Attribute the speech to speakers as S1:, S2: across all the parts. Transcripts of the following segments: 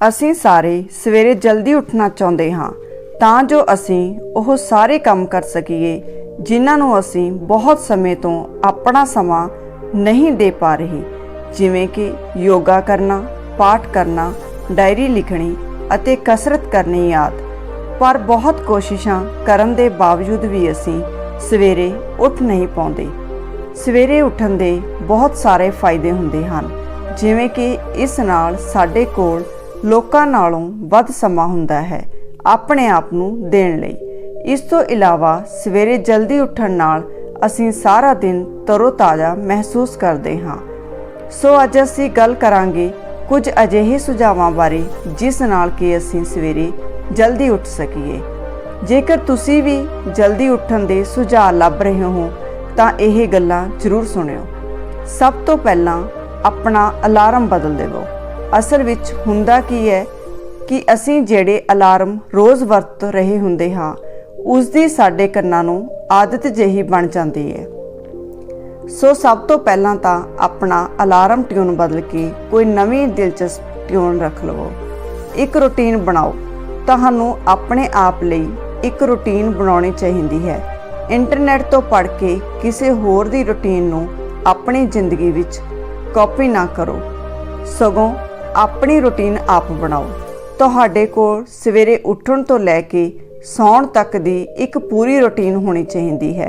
S1: ਅਸੀਂ ਸਾਰੇ ਸਵੇਰੇ ਜਲਦੀ ਉੱਠਣਾ ਚਾਹੁੰਦੇ ਹਾਂ, ਤਾਂ ਜੋ ਅਸੀਂ ਉਹ ਸਾਰੇ ਕੰਮ ਕਰ ਸਕੀਏ, ਜਿਨ੍ਹਾਂ ਨੂੰ ਅਸੀਂ ਬਹੁਤ ਸਮੇਂ ਤੋਂ ਆਪਣਾ ਸਮਾਂ ਨਹੀਂ ਦੇ ਪਾ ਰਹੇ, ਜਿਵੇਂ ਕਿ ਯੋਗਾ ਕਰਨਾ, ਪਾਠ ਕਰਨਾ, ਡਾਇਰੀ ਲਿਖਣੀ ਅਤੇ ਕਸਰਤ ਕਰਨੀ ਆਦਿ। ਪਰ ਬਹੁਤ ਕੋਸ਼ਿਸ਼ਾਂ ਕਰਨ ਦੇ ਬਾਵਜੂਦ ਵੀ ਅਸੀਂ ਸਵੇਰੇ ਉੱਠ ਨਹੀਂ ਪਾਉਂਦੇ। ਸਵੇਰੇ ਉੱਠਣ ਦੇ ਬਹੁਤ ਸਾਰੇ ਫਾਇਦੇ ਹੁੰਦੇ ਹਨ, ਜਿਵੇਂ ਕਿ ਇਸ ਨਾਲ ਸਾਡੇ ਕੋਲ ਲੋਕਾਂ ਨਾਲੋਂ ਵੱਧ ਸਮਾਂ ਹੁੰਦਾ ਹੈ ਆਪਣੇ ਆਪ ਨੂੰ ਦੇਣ ਲਈ। ਇਸ ਤੋਂ ਇਲਾਵਾ ਸਵੇਰੇ ਜਲਦੀ ਉੱਠਣ ਨਾਲ ਅਸੀਂ ਸਾਰਾ ਦਿਨ ਤਰੋਤਾਜ਼ਾ ਮਹਿਸੂਸ ਕਰਦੇ ਹਾਂ। ਸੋ ਅੱਜ ਅਸੀਂ ਗੱਲ ਕਰਾਂਗੇ ਕੁਝ ਅਜਿਹੇ ਸੁਝਾਵਾਂ ਬਾਰੇ ਜਿਸ ਨਾਲ ਕਿ ਅਸੀਂ ਸਵੇਰੇ ਜਲਦੀ ਉੱਠ ਸਕੀਏ। ਜੇਕਰ ਤੁਸੀਂ ਵੀ ਜਲਦੀ ਉੱਠਣ ਦੇ ਸੁਝਾਅ ਲੱਭ ਰਹੇ ਹੋ, ਤਾਂ ਇਹ ਗੱਲਾਂ ਜ਼ਰੂਰ ਸੁਣਿਓ। ਸਭ ਤੋਂ ਪਹਿਲਾਂ ਆਪਣਾ ਅਲਾਰਮ ਬਦਲ ਦੇਵੋ। ਅਸਲ ਵਿੱਚ ਹੁੰਦਾ ਕੀ ਹੈ ਕਿ ਅਸੀਂ ਜਿਹੜੇ ਅਲਾਰਮ ਰੋਜ਼ ਵਰਤ ਰਹੇ ਹੁੰਦੇ ਹਾਂ ਉਸ ਦੀ ਸਾਡੇ ਕੰਨਾਂ ਨੂੰ ਆਦਤ ਜਿਹੀ ਬਣ ਜਾਂਦੀ ਹੈ। ਸੋ ਸਭ ਤੋਂ ਪਹਿਲਾਂ ਤਾਂ ਆਪਣਾ ਅਲਾਰਮ ਟਿਊਨ ਬਦਲ ਕੇ ਕੋਈ ਨਵੀਂ ਦਿਲਚਸਪ ਟਿਊਨ ਰੱਖ ਲਵੋ। ਇੱਕ ਰੁਟੀਨ ਬਣਾਓ। ਤੁਹਾਨੂੰ ਆਪਣੇ ਆਪ ਲਈ ਇੱਕ ਰੁਟੀਨ ਬਣਾਉਣੀ ਚਾਹੀਦੀ ਹੈ। ਇੰਟਰਨੈਟ ਤੋਂ ਪੜ੍ਹ ਕੇ ਕਿਸੇ ਹੋਰ ਦੀ ਰੁਟੀਨ ਨੂੰ ਆਪਣੀ ਜ਼ਿੰਦਗੀ ਵਿੱਚ ਕਾਪੀ ਨਾ ਕਰੋ। ਸਗੋਂ ਆਪਣੀ ਰੁਟੀਨ ਆਪ ਬਣਾਓ। ਤੁਹਾਡੇ ਕੋਲ ਸਵੇਰੇ ਉੱਠਣ ਤੋਂ ਲੈ ਕੇ ਸੌਣ ਤੱਕ ਦੀ ਇੱਕ ਪੂਰੀ ਰੁਟੀਨ ਹੋਣੀ ਚਾਹੀਦੀ ਹੈ,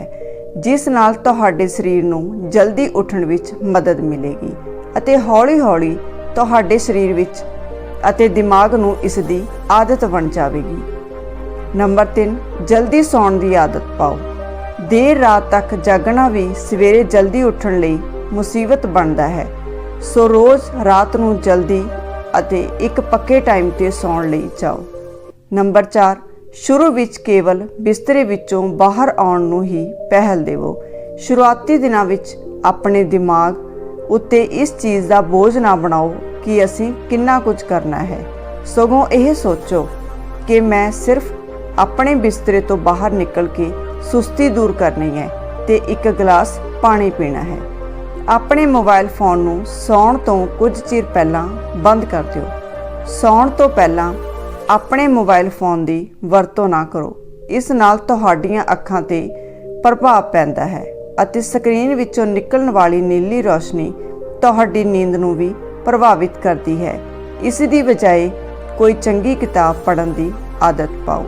S1: ਜਿਸ ਨਾਲ ਤੁਹਾਡੇ ਸਰੀਰ ਨੂੰ ਜਲਦੀ ਉੱਠਣ ਵਿੱਚ ਮਦਦ ਮਿਲੇਗੀ ਅਤੇ ਹੌਲੀ-ਹੌਲੀ ਤੁਹਾਡੇ ਸਰੀਰ ਵਿੱਚ ਅਤੇ ਦਿਮਾਗ ਨੂੰ ਇਸ ਦੀ ਆਦਤ ਬਣ ਜਾਵੇਗੀ। ਨੰਬਰ 3 ਜਲਦੀ ਸੌਣ ਦੀ ਆਦਤ ਪਾਓ। ਦੇਰ ਰਾਤ ਤੱਕ ਜਾਗਣਾ ਵੀ ਸਵੇਰੇ ਜਲਦੀ ਉੱਠਣ ਲਈ ਮੁਸੀਬਤ ਬਣਦਾ ਹੈ। ਸੋ ਰੋਜ਼ ਰਾਤ ਨੂੰ ਜਲਦੀ ਅਤੇ ਇੱਕ ਪੱਕੇ ਟਾਈਮ ਤੇ ਸੌਣ ਲਈ ਜਾਓ। ਨੰਬਰ 4 ਸ਼ੁਰੂ ਵਿੱਚ ਕੇਵਲ ਬਿਸਤਰੇ ਵਿੱਚੋਂ ਬਾਹਰ ਆਉਣ ਨੂੰ ਹੀ ਪਹਿਲ ਦੇਵੋ। ਸ਼ੁਰੂਆਤੀ ਦਿਨਾਂ ਵਿੱਚ ਆਪਣੇ ਦਿਮਾਗ ਉੱਤੇ ਇਸ ਚੀਜ਼ ਦਾ ਬੋਝ ਨਾ ਬਣਾਓ ਕਿ ਅਸੀਂ ਕਿੰਨਾ ਕੁਝ ਕਰਨਾ ਹੈ। ਸਗੋਂ ਇਹ ਸੋਚੋ ਕਿ ਮੈਂ ਸਿਰਫ ਆਪਣੇ ਬਿਸਤਰੇ ਤੋਂ ਬਾਹਰ ਨਿਕਲ ਕੇ ਸੁਸਤੀ ਦੂਰ ਕਰਨੀ ਹੈ ਤੇ ਇੱਕ ਗਲਾਸ ਪਾਣੀ ਪੀਣਾ ਹੈ। ਆਪਣੇ ਮੋਬਾਈਲ ਫੋਨ ਨੂੰ ਸੌਣ ਤੋਂ ਕੁਝ ਚਿਰ ਪਹਿਲਾਂ ਬੰਦ ਕਰ ਦਿਓ। ਸੌਣ ਤੋਂ ਪਹਿਲਾਂ ਆਪਣੇ ਮੋਬਾਈਲ ਫੋਨ ਦੀ ਵਰਤੋਂ ਨਾ ਕਰੋ। ਇਸ ਨਾਲ ਤੁਹਾਡੀਆਂ ਅੱਖਾਂ ਤੇ ਪ੍ਰਭਾਵ ਪੈਂਦਾ ਹੈ ਅਤੇ ਸਕਰੀਨ ਵਿੱਚੋਂ ਨਿਕਲਣ ਵਾਲੀ ਨੀਲੀ ਰੋਸ਼ਨੀ ਤੁਹਾਡੀ ਨੀਂਦ ਨੂੰ ਵੀ ਪ੍ਰਭਾਵਿਤ ਕਰਦੀ ਹੈ। ਇਸ ਦੀ ਬਜਾਏ ਕੋਈ ਚੰਗੀ ਕਿਤਾਬ ਪੜ੍ਹਨ ਦੀ ਆਦਤ ਪਾਓ।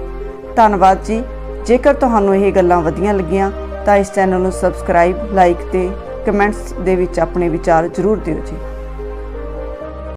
S1: ਧੰਨਵਾਦ ਜੀ। ਜੇਕਰ ਤੁਹਾਨੂੰ ਇਹ ਗੱਲਾਂ ਵਧੀਆਂ ਲੱਗੀਆਂ, ਤਾਂ ਇਸ ਚੈਨਲ ਨੂੰ ਸਬਸਕ੍ਰਾਈਬ, ਲਾਈਕ ਤੇ ਕਮੈਂਟਸ ਦੇ ਵਿੱਚ ਆਪਣੇ ਵਿਚਾਰ ਜ਼ਰੂਰ ਦਿਓ ਜੀ।